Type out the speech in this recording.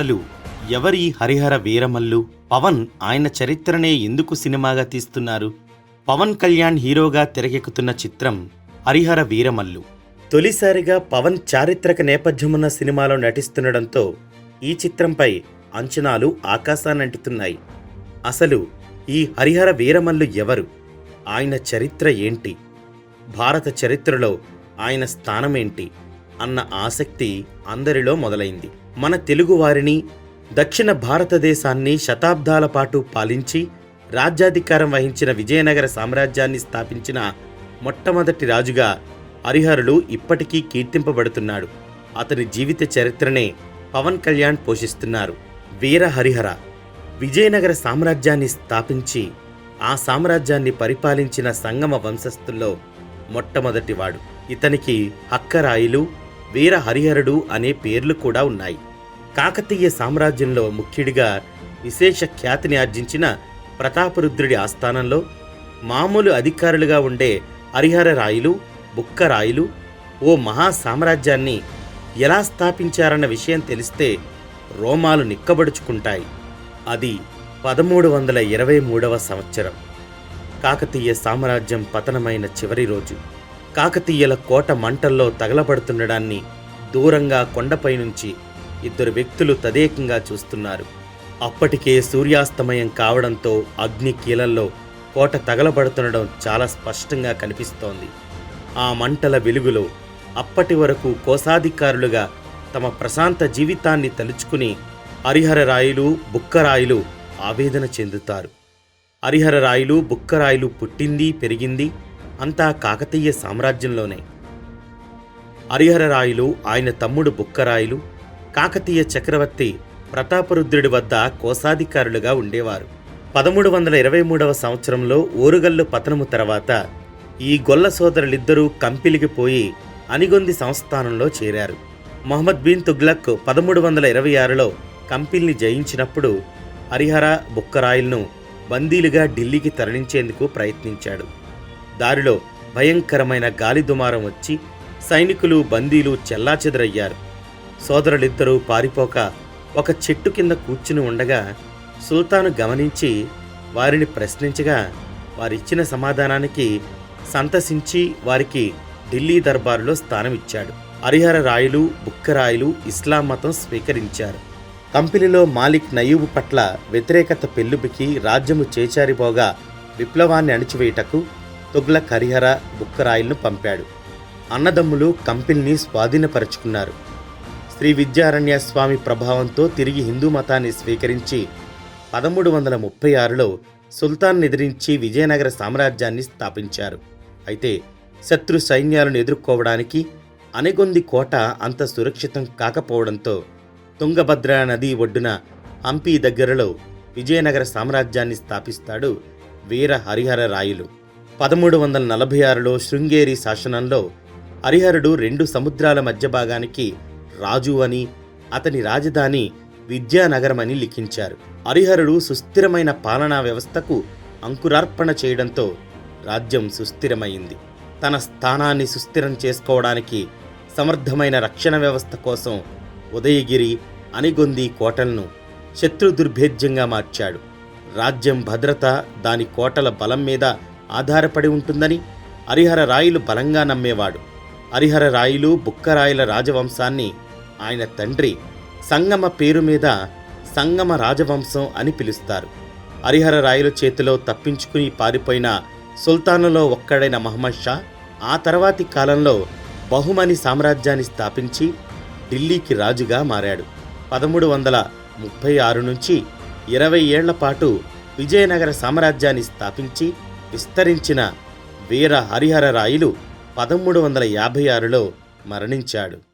అసలు ఎవరి హరిహర వీరమల్లు? పవన్ ఆయన చరిత్రనే ఎందుకు సినిమాగా తీస్తున్నారు? పవన్ కళ్యాణ్ హీరోగా తెరకెక్కుతున్న చిత్రం హరిహర వీరమల్లు. తొలిసారిగా పవన్ చారిత్రక నేపథ్యమున్న సినిమాలో నటిస్తుండడంతో ఈ చిత్రంపై అంచనాలు ఆకాశానంటుతున్నాయి అసలు ఈ హరిహర వీరమల్లు ఎవరు? ఆయన చరిత్ర ఏంటి? భారత చరిత్రలో ఆయన స్థానమేంటి? అన్న ఆసక్తి అందరిలో మొదలైంది. మన తెలుగువారిని దక్షిణ భారతదేశాన్ని శతాబ్దాల పాటు పాలించి రాజ్యాధికారం వహించిన విజయనగర సామ్రాజ్యాన్ని స్థాపించిన మొట్టమొదటి రాజుగా హరిహరుడు ఇప్పటికీ కీర్తింపబడుతున్నాడు. అతని జీవిత చరిత్రనే పవన్ కళ్యాణ్ పోషిస్తున్నారు. వీర హరిహర విజయనగర సామ్రాజ్యాన్ని స్థాపించి ఆ సామ్రాజ్యాన్ని పరిపాలించిన సంగమ వంశస్థుల్లో మొట్టమొదటివాడు. ఇతనికి హక్కరాయిలు వీర హరిహరుడు అనే పేర్లు కూడా ఉన్నాయి. కాకతీయ సామ్రాజ్యంలో ముఖ్యుడిగా విశేష ఖ్యాతిని ఆర్జించిన ప్రతాపరుద్రుడి ఆస్థానంలో మామూలు అధికారులుగా ఉండే హరిహర రాయులు బుక్కరాయులు ఓ మహా సామ్రాజ్యాన్ని ఎలా స్థాపించారన్న విషయం తెలిస్తే రోమాలు నిక్కబడుచుకుంటాయి. అది పదమూడు వందల ఇరవై మూడవ సంవత్సరం. కాకతీయ సామ్రాజ్యం పతనమైన చివరి రోజు. కాకతీయుల కోట మంటల్లో తగలబడుతుండడాన్ని దూరంగా కొండపై నుంచి ఇద్దరు వ్యక్తులు తదేకంగా చూస్తున్నారు. అప్పటికే సూర్యాస్తమయం కావడంతో అగ్ని కీలల్లో కోట తగలబడుతుండడం చాలా స్పష్టంగా కనిపిస్తోంది. ఆ మంటల వెలుగులో అప్పటి వరకు కోశాధికారులుగా తమ ప్రశాంత జీవితాన్ని తలుచుకుని హరిహరరాయులు బుక్కరాయులు ఆవేదన చెందుతారు. హరిహరరాయులు బుక్కరాయులు పుట్టింది పెరిగింది. అంతా కాకతీయ సామ్రాజ్యంలోనే. హరిహరరాయులు ఆయన తమ్ముడు బుక్కరాయులు కాకతీయ చక్రవర్తి ప్రతాపరుద్రుడి వద్ద కోశాధికారులుగా ఉండేవారు. పదమూడు వందల ఇరవై మూడవ సంవత్సరంలో ఓరుగల్లు పతనము తర్వాత ఈ గొల్ల సోదరులిద్దరూ కంపిలికి పోయి అనిగొంది సంస్థానంలో చేరారు. మొహమ్మద్ బిన్ తుగ్లక్ పదమూడు వందల ఇరవై ఆరులో కంపిల్ని జయించినప్పుడు హరిహర బుక్కరాయులను బందీలుగా ఢిల్లీకి తరలించేందుకు ప్రయత్నించాడు. దారిలో భయంకరమైన గాలి దుమారం వచ్చి సైనికులు బందీలు చెల్లాచెదరయ్యారు. సోదరులిద్దరూ పారిపోక ఒక చెట్టు కింద కూర్చుని ఉండగా సుల్తాను గమనించి వారిని ప్రశ్నించగా వారిచ్చిన సమాధానానికి సంతసించి వారికి ఢిల్లీ దర్బారులో స్థానమిచ్చాడు. హరిహర రాయులు బుక్కరాయులు ఇస్లాం మతం స్వీకరించారు. కంపెనీలో మాలిక్ నయూబ్ పట్ల వ్యతిరేకత పెల్లుబికి రాజ్యము చేచారిపోగా విప్లవాన్ని అణిచివేయటకు తుగ్లక్ హరిహర బుక్కరాయిల్ను పంపాడు. అన్నదమ్ములు కంపిల్ని స్వాధీనపరుచుకున్నారు. శ్రీ విద్యారణ్య స్వామి ప్రభావంతో తిరిగి హిందూ మతాన్ని స్వీకరించి పదమూడు వందల ముప్పై ఆరులో సుల్తాన్ ఎదిరించి విజయనగర సామ్రాజ్యాన్ని స్థాపించారు. అయితే శత్రు సైన్యాలను ఎదుర్కోవడానికి అనెగొంది కోట అంత సురక్షితం కాకపోవడంతో తుంగభద్ర నది ఒడ్డున హంపి దగ్గరలో విజయనగర సామ్రాజ్యాన్ని స్థాపిస్తాడు వీర హరిహర రాయులు. పదమూడు వందల నలభై ఆరులో శృంగేరి శాసనంలో హరిహరుడు రెండు సముద్రాల మధ్య భాగానికి రాజు అని అతని రాజధాని విద్యానగరమని లిఖించారు. హరిహరుడు సుస్థిరమైన పాలనా వ్యవస్థకు అంకురార్పణ చేయడంతో రాజ్యం సుస్థిరమైంది. తన స్థానాన్ని సుస్థిరం చేసుకోవడానికి సమర్థమైన రక్షణ వ్యవస్థ కోసం ఉదయగిరి అనిగొంది కోటలను శత్రు దుర్భేద్యంగా మార్చాడు. రాజ్యం భద్రత దాని కోటల బలం మీద ఆధారపడి ఉంటుందని హరిహర రాయులు బలంగా నమ్మేవాడు. హరిహర రాయులు బుక్కరాయుల రాజవంశాన్ని ఆయన తండ్రి సంగమ పేరు మీద సంగమ రాజవంశం అని పిలుస్తారు. హరిహర రాయుల చేతిలో తప్పించుకుని పారిపోయిన సుల్తానులో ఒక్కడైన మహమ్మద్ షా ఆ తర్వాతి కాలంలో బహుమని సామ్రాజ్యాన్ని స్థాపించి ఢిల్లీకి రాజుగా మారాడు. పదమూడు వందల ముప్పై ఆరు నుంచి ఇరవై ఏళ్ళ పాటు విజయనగర సామ్రాజ్యాన్ని స్థాపించి విస్తరించిన వీర హరిహర రాయులు పదమూడు వందల యాభై ఆరులో మరణించాడు.